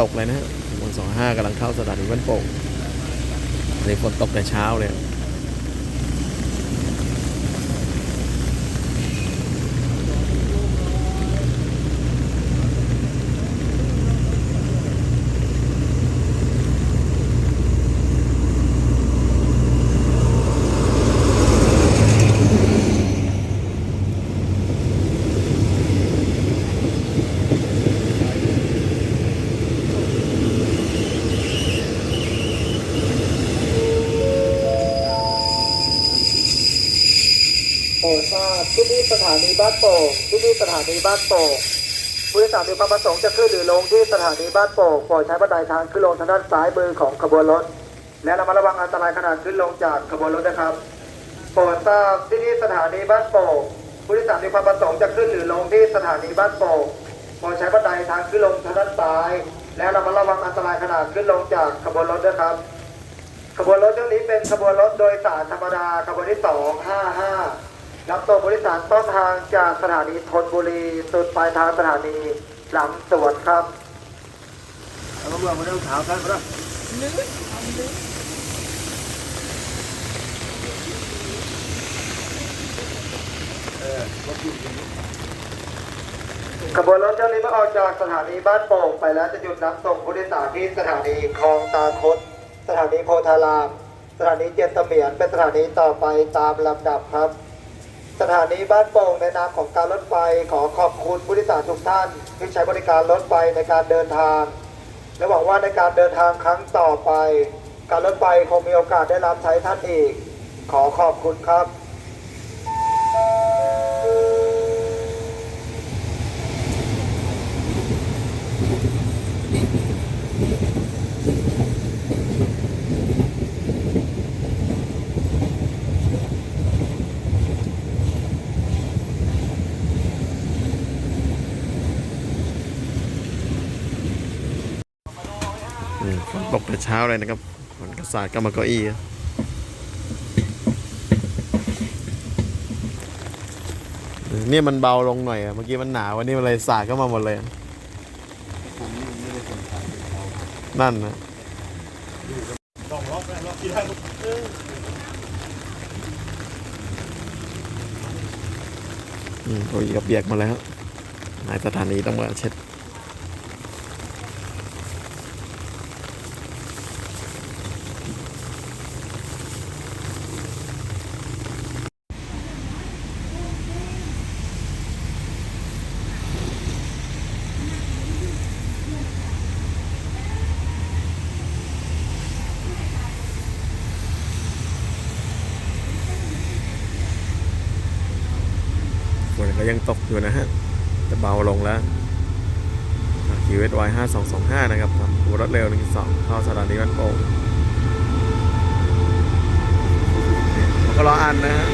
ตกเลยนะฮะวันสองห้ากำลังเข้าสถานีบ้านโป่งในฝนตกแต่เช้าเลย โปรดทราบที่นี่ส ถานีบ้านโป่งที่นี่สถานีบ้านโป่งผู้โดยสารมีความประสงค์จะขึ้นหรือลงที่สถานีบ้านโป่งโปรดใช้บันไดทางขึ้นลงทางด้านซ้ายมือของขบวนรถ และระมัดระวังอันตรายขณะขึ้นลงจากขบวนรถนะครับโปรดทราบที่นี่สถานีบ้านโป่งผู้โดยสารมีความประสงค์จะขึ้นหรือลงที่สถานีบ้านโป่งโปรดใช้บันไดทางขึ้นลงทางด้านซ้าย และระมัดระวังอันตรายขณะขึ้นลงจากขบวนรถนะครับขบวนรถเที่ยวนี้เป็นขบวนรถโดยสารธรรมดาขบวนที่255 รับตัวผู้โดยสารต้นทางจากสถานีธนบุรีสุดปลายทางสถานีหลังสวนครับเอามาเมื่อมาเรื่องขาวกันมาแล้วขบวนรถเที่ยวนี้เมื่อออกจากสถานีบ้านโป่งไปแล้วจะหยุดรับส่งผู้โดยสารที่สถานีคลองตาคดสถานีโพธาราม สถานีเจยนเสมียนเป็นสถานีต่อไปตามลำดับครับ สถานีบ้านโป่งในนามของการรถไฟขอขอบคุณผู้โดยสารทุกท่าน ที่ใช้บริการรถไฟในการเดินทาง และหวังว่าในการเดินทางครั้งต่อไป การรถไฟคงมีโอกาสได้รับใช้ท่านอีก ขอขอบคุณครับ ตกแต่เช้าเลยนะครับฝนกระสาดก็มาเก้าอี้นี่มันเบาลงหน่อยอะเมื่อกี้มันหนาววันนี้มันเลยสาดเข้ามาหมดเลย นั่นนะต้องล็อกนะล็อกที่ได้ลูกเอออืมเก้าอี้ก็เปียกมาแล้วนายสถานีต้องมาเช็ด ยังตกอยู่นะฮะจะเบาลงแล้วคิวเอสวห้าสองสองห้านะครับทำหัวรถเร็วหนึ่งสองเข้าสถานีบ้านโป่งเนี่ยก็รออันนะฮะ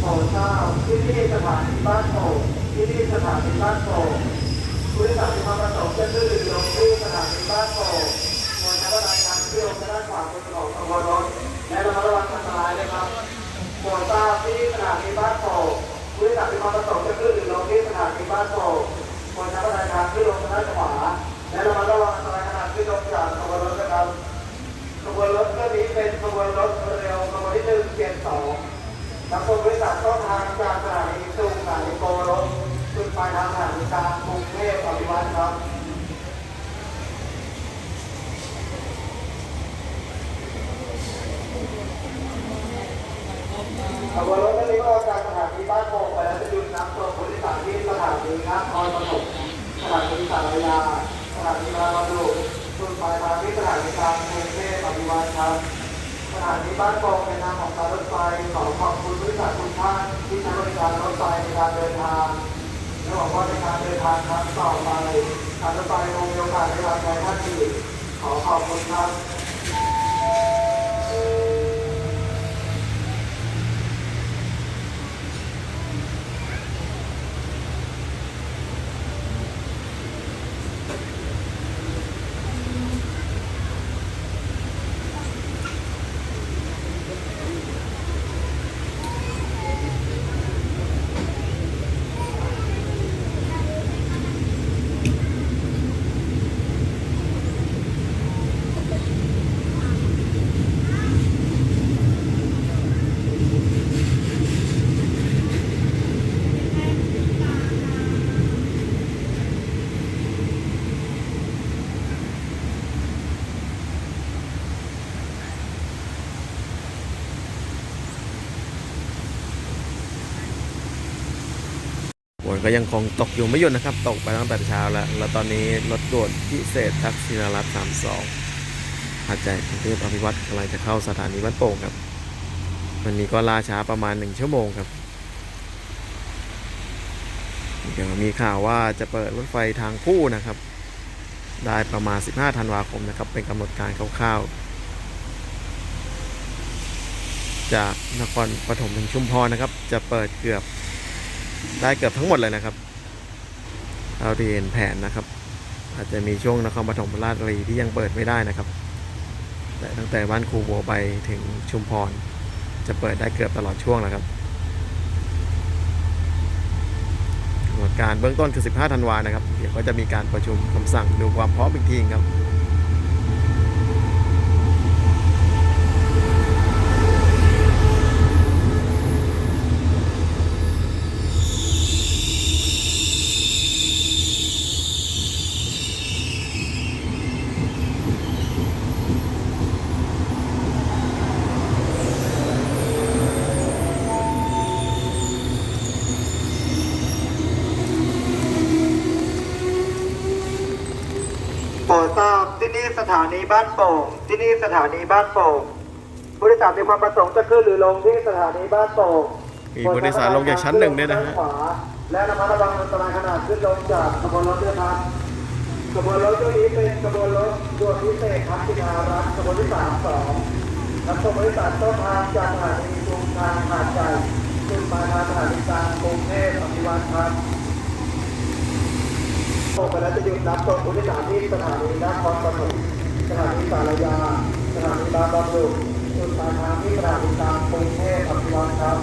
โปรดทราบที่นี่สถานีบ้านโป่งที่นี่สถานีบ้านโป่งผู้โดยสารมีความประสงค์จะขึ้นหรือลงที่สถานีบ้านโป่งควรใช้บันไดทางขึ้นลงทางด้านขวามือของขบวนรถและระมัดระวังอันตรายด้วยครับโปรดทราบที่นี่สถานีบ้านโป่งผู้โดยสารมีความประสงค์จะขึ้นหรือลงที่สถานีบ้านโป่งควรใช้บันไดทางขึ้นลงทางด้านขวาและระมัดระวังอันตรายขณะขึ้นลงจากขบวนรถนะครับขบวนรถเรื่องนี้เป็นขบวนรถเร็วขบวนที่หนึ่งเจ็ดสอง นักส่งบริษัทต้นทางจากสถานีสุขสถานีโกรถจุดปลายทางสถานีกลางกรุงเทพอภิวัตรครับ ขบวนรถนี้ก็ออกจากสถานีบ้านโป่งไปแล้วจะหยุดนำส่งผู้โดยสารที่สถานีน้ำครปฐมสถานีสารยาสถานีบางประดุจุดปลายทางที่สถานีกลางกรุงเทพอภิวัตรครับสถานีบ้านโป่งในนามของการรถไฟขอขอบคุณบริษัททุกท่านที่ใช้บริการรถไฟในการเดินทางและหวังว่าในการเดินทางครั้งต่อไปการรถไฟคงมีโอกาสได้รับใช้ท่านอีกขอขอบคุณครับ นก็ยังคงตกอยู่ไม่หยุดนะครับ ตกไปตั้งแต่เช้าแล้ว แล้วตอนนี้รถด่วนพิเศษทักษิณรัตน์32หาดใหญ่กรุงเทพอภิวัตรกำลังจะเข้าสถานีบ้านโป่งครับ วันนี้ก็ล่าช้าประมาณ1ชั่วโมงครับ เดี๋ยวมีข่าวว่าจะเปิดรถไฟทางคู่นะครับ ได้ประมาณ 15 ธันวาคมนะครับ เป็นกำหนดการคร่าวๆ จากนครปฐมถึงชุมพรนะครับ จะเปิดเกือบ ได้เกือบทั้งหมดเลยนะครับเราที่เห็นแผนนะครับ อาจจะมีช่วงนครปฐมราชบุรีที่ยังเปิดไม่ได้นะครับ แต่ตั้งแต่บ้านครูบัวไปถึงชุมพร จะเปิดได้เกือบตลอดช่วงแล้วครับกำหนดการเบื้องต้นคือ 15 ธันวานะครับ เดี๋ยวก็จะมีการประชุมคำสั่งดูความพร้อมอีกทีครับ โปรดทราบที่นี่สถานีบ้านโป่งที่นี่สถานีบ้านโป่งผู้โดยสารมีความประสงค์จะขึ้นหรือลงที่สถานีบ้านโป่งมีผู้โดยสารลงจากชั้นหนึ่งด้วยนะฮะขวาและระมัดระวังอันตรายขนาดขึ้นลงจากขบวนรถด้วยครับขบวนรถตัวนี้เป็นขบวนรถด่วนพิเศษพัฒนารัฐขบวนที่สามสองรับส่งบริษัทต้นทางจากสถานีกรุงทางหาดใหญ่ขึ้นมาทางสถานีกลางกรุงเทพอภิวัตรครับโอกแล้วจะหยุดรับส่งผู้โดยสารที่สถานีนครปฐม สถานีสารยาสถานีบางบำรุงจุดปลายทางที่สถานีกลางกรุงเทพอภิวัตรครับ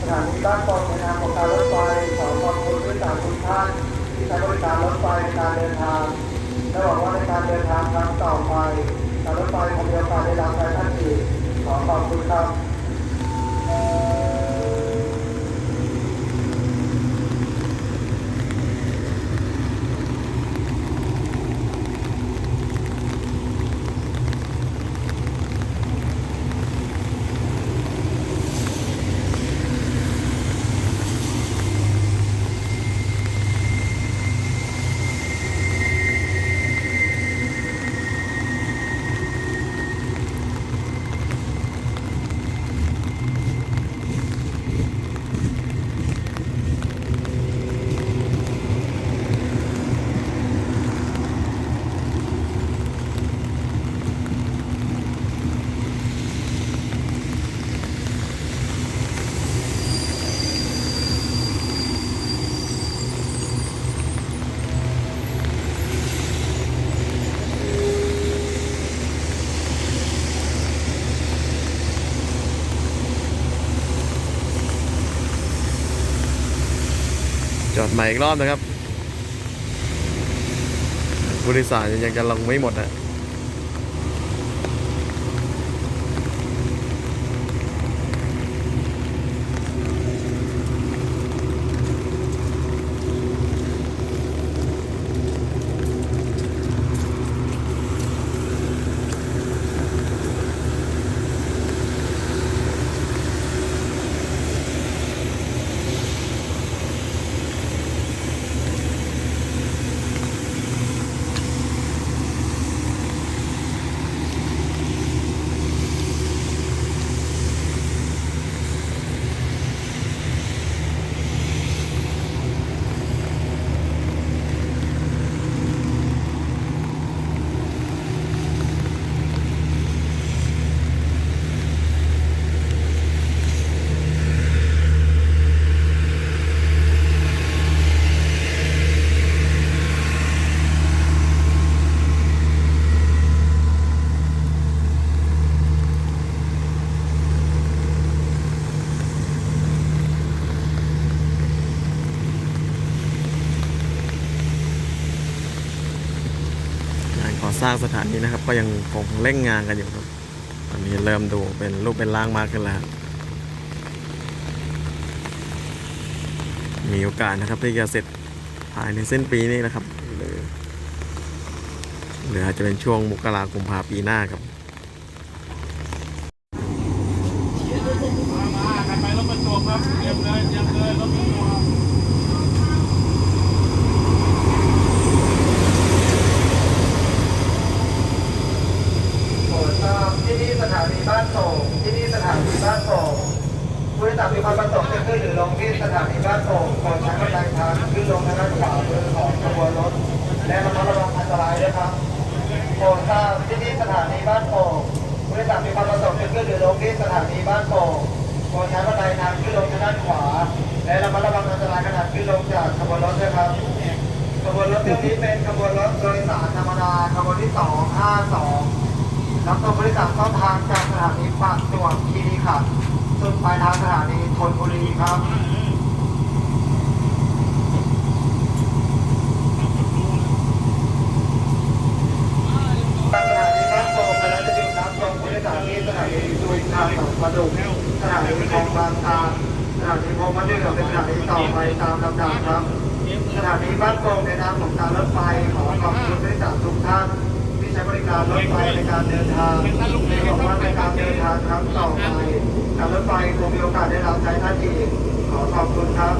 สถานีบ้านปองในนามของการรถไฟขอขอบคุณผู้วยสารทุกท่านที่ใช้บริการรถไฟในการเดินทางและหวังว่าในการเดินทางครั้งต่อไปการรถไฟคงมีโอกาสได้รับใช้ท่านอีกขอขอบคุณครับ ใหม่อีกรอบนะครับ บริษัทยังจะลงไม่หมดนะ ร้างสถานีนะครับ ก็ยังคงเร่งงานกันอยู่ครับตอนนี้เริ่มดูเป็นรูปเป็นร่างมากขึ้นแล้ว มีโอกาสนะครับที่จะเสร็จภายในเส้นปีนี้นะครับหรือหรืออาจจะเป็นช่วงมกราคมพาปีหน้าครับ มามากันไปรถบรรทุกครับเตรียมเลยเตรียมเลยรถบรรทุก โปรดทราบที่นี่สถานีบ้านโป่งที่นี่สถานีบ้านโป่งผู้โดยสารมีความประสงค์จะ ขึ้นหรือลงที่สถานีบ้านโป่งโปรดใช้บันไดทางขึ้นลงทางด้านขวามือของขบวนรถ และระมัดระวังอันตรายด้วยครับโปรดทราบที่นี่สถานีบ้านโป่งผู้โดยสารมีความประสงค์จะขึ้นหรือลงที่สถานีบ้านโป่งโปรดใช้บันไดทางขึ้นลงทางด้านขวา และระมัดระวังอันตรายขณะขึ้นลงจากขบวนรถด้วยครับขบวนรถเที่ยวนี้เป็นขบวนรถโดยสารธรรมดาขบวนที่ 252รับตัวบริษัทต้นทางจากสถานีปากจวบคีรีขันธ์ สุดปลายทางสถานีธนบุรีครับสถานีบ้านโป่งไปแล้วจะหยุดรับส่งผู้โดยสานีสถานีสุรินทร์สองประดุกสถานีคลองบางตาสถานีพงมะเดื่อเป็นสถานีต่อไปตามลำดับครับ สถานีบ้านโป่งในนามของการรถไฟขอขอบคุณผู้โดยสารทุกท่านที่ใช้บริการรถไฟในการเดินทางในบอกว่าในการเดินทางครั้งต่อไป การรถไฟคงมีโอกาสได้รับใช้ท่านอีก ขอขอบคุณครับ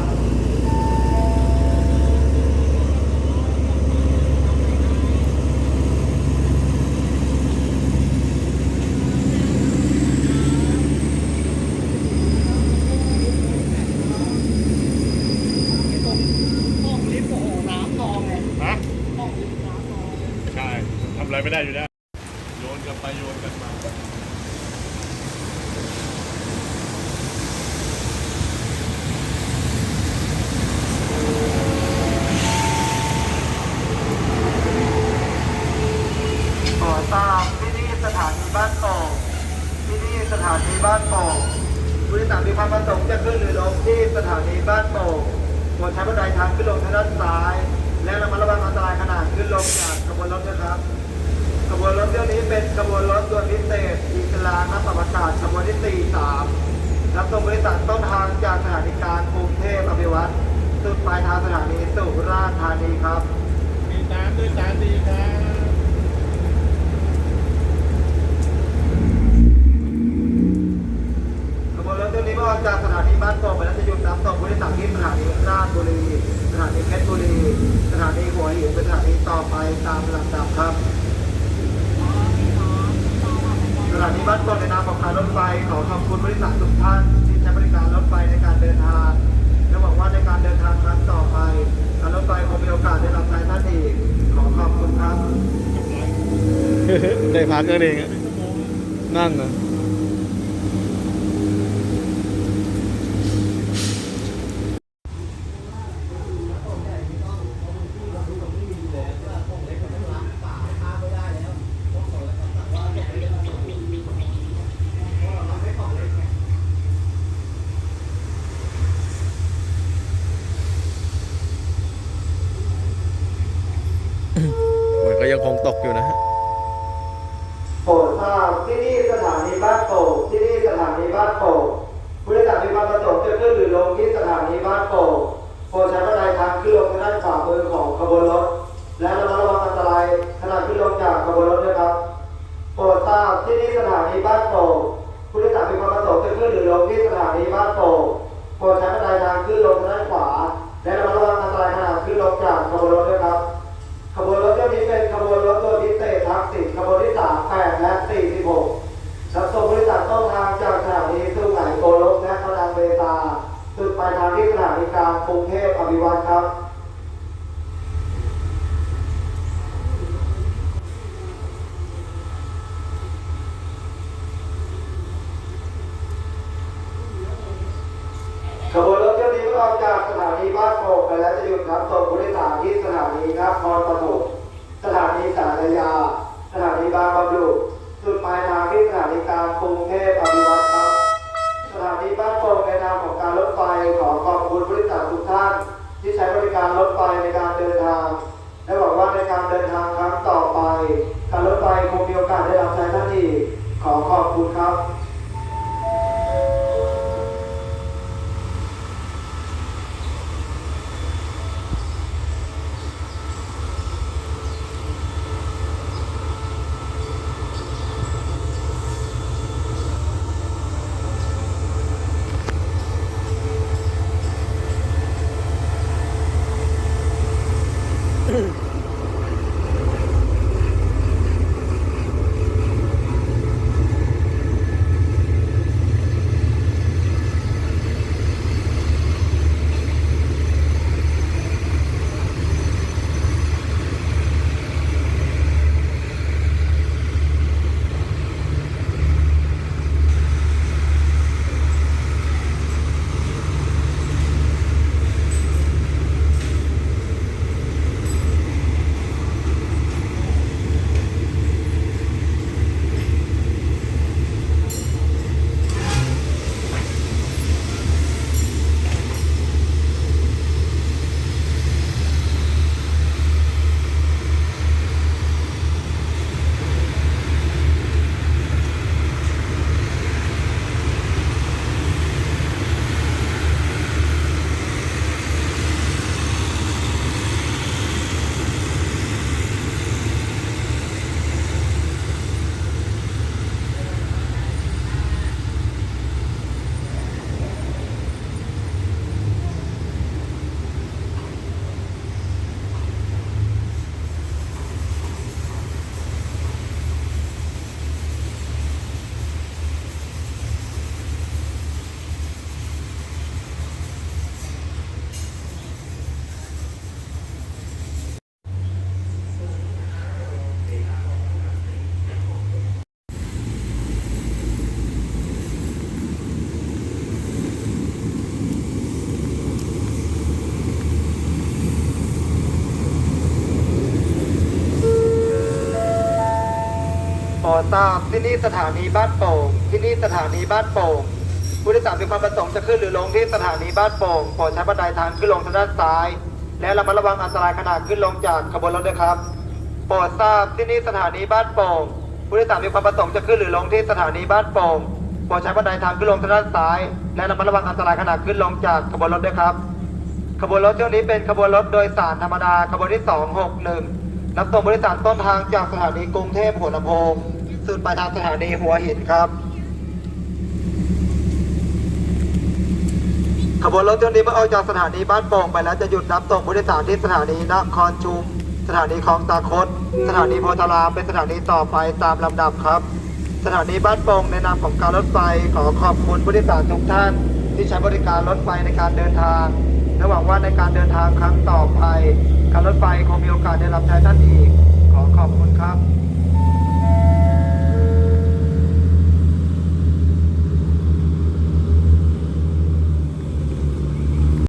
ฮะใช่ทำอะไรไม่ได้อยู่แล้วโยนกันไปโยนกันมา ขอทราบที่นี่สถานีบ้านโป่งที่นี่สถานีบ้านโป่งผู้โดยสารมีความประสงค์จะขึ้นหรือลงที่สถานีบ้านโป่งโปรดใช้บันไดทาง ขึ้นลงทางด้านซ้าย และระมัดระวังอันตรายขนาดขึ้นลงจากขบวนรถนะครับขบวนรถเที่ยวนี้เป็นขบวนรถด่วนพิเศษอิสลานักประวัติศาสตร์ขบวนที่ 43รับส่งบริษัทต้นทางจากสถานีการกรุงเทพอภิวัตรสุดปลายทางสถานีสุราษฎร์ธานีครับ มีตามด้วยจานดีครับ ขบวนรถเที่ยวนี้เมื่อออ กจากสถานีบ้านโป่งไปแล้วจะหยุดรับส่งผู้โดยสารที่สถานีราชบุรีสถานีเพชรบุรีสถานีหัวหินเป็นสถานีต่อไปตามลำดับครับสถานีบ้านโป่งในนามของการรถไฟขอขอบคุณบริษัททุกท่านที่ใช้บริการรถไฟในการเดินทางและหวังว่าในการเดินทางครั้งต่อไปการรถไฟคงมีโอกาสได้รับใช้ท่านอีกขอขอบคุณครับได้พักก็เองนั่นนะ ตกอยู่นะฮะ โปรดทราบที่นี่สถานีบ้านโป่งที่นี่สถานีบ้านโป่งผู้โดยสารมีความประสงค์จะขึ้นหรือลงที่สถานีบ้านโป่งโปรดใช้บันไดทางขึ้นลงทางด้านขวามือของขบวนรถ และระมัดระวังอันตรายขณะขึ้นลงจากขบวนรถด้วยครับ โปรดทราบที่นี่สถานีบ้านโป่งผู้โดยสารมีความประสงค์จะขึ้นหรือลงที่สถานีบ้านโป่งโปรดใช้บันไดทางขึ้นลงทางด้านขวา และระมัดระวังอันตรายขณะขึ้นลงจากขบวนรถด้วยครับ ขบวนรถเที่ยวนี้เป็นขบวนรถโดยพิเศษทักษิณขบวนที่ 3 8 และ 46รับส่งบริษัทต้นทางจากสถานีสุไหงโกลกและพลังเบตาสุดปลายทางที่สถานีกลางกรุงเทพอภิวัตรครับ ขบวนรถเที่ยวนี้เมื่อออกจากสถานีบ้านโป่งไปแล้วจะหยุดรับส่งผู้โดยสารที่สถานีนครปฐมสถานีสารยา สถานีบางบำรุสุดปลายทางที่สถานีกลางกรุงเทพอภิวัตรครับ สถานีบ้านโป่งในนามของการรถไฟขอขอบคุณผู้โดยสารทุกท่าน ที่ใช้บริการรถไฟในการเดินทาง และหวังว่าในการเดินทางครั้งต่อไป การ มี โอกาสได้รับใช้ท่านที่ขอขอบคุณครับ ทราบที่นี่สถานีบ้านโป่งที่นี่สถานีบ้านโป่งผู้โดยสารมีความประสงค์จะขึ้นหรือลงที่สถานีบ้านโป่งโปรดใช้บันไดทางขึ้นลงทางด้านซ้าย และระมัดระวังอันตรายขณะขึ้นลงจากขบวนรถด้วยครับโปรดทราบที่นี่สถานีบ้านโป่งผู้โดยสารมีความประสงค์จะขึ้นหรือลงที่สถานีบ้านโป่งโปรดใช้บันไดทางขึ้นลงทางด้านซ้าย และระมัดระวังอันตรายขณะขึ้นลงจากขบวนรถด้วยครับ ขบวนรถเที่ยวนี้เป็นขบวนรถโดยสารธรรมดาขบวนที่ 261รับส่งบริษัทต้นทางจากสถานีกรุงเทพหัวลำโพง สุดปลายทางสถานีหัวหินครับ ขบวนรถเที่ยวนี้เมื่อออกจากสถานีบ้านโป่งไปแล้วจะหยุดรับส่งผู้โดยสารที่สถานีนครชุม สถานีคลองตาคดสถานีโพธารามเป็นสถานีต่อไปตามลำดับครับ สถานีบ้านโป่งในนามของการรถไฟขอขอบคุณผู้โดยสารทุกท่าน ที่ใช้บริการรถไฟในการเดินทางและหวังว่าในการเดินทางครั้งต่อไป การรถไฟคงมีโอกาสได้รับใช้ท่านอีก ขอขอบคุณครับ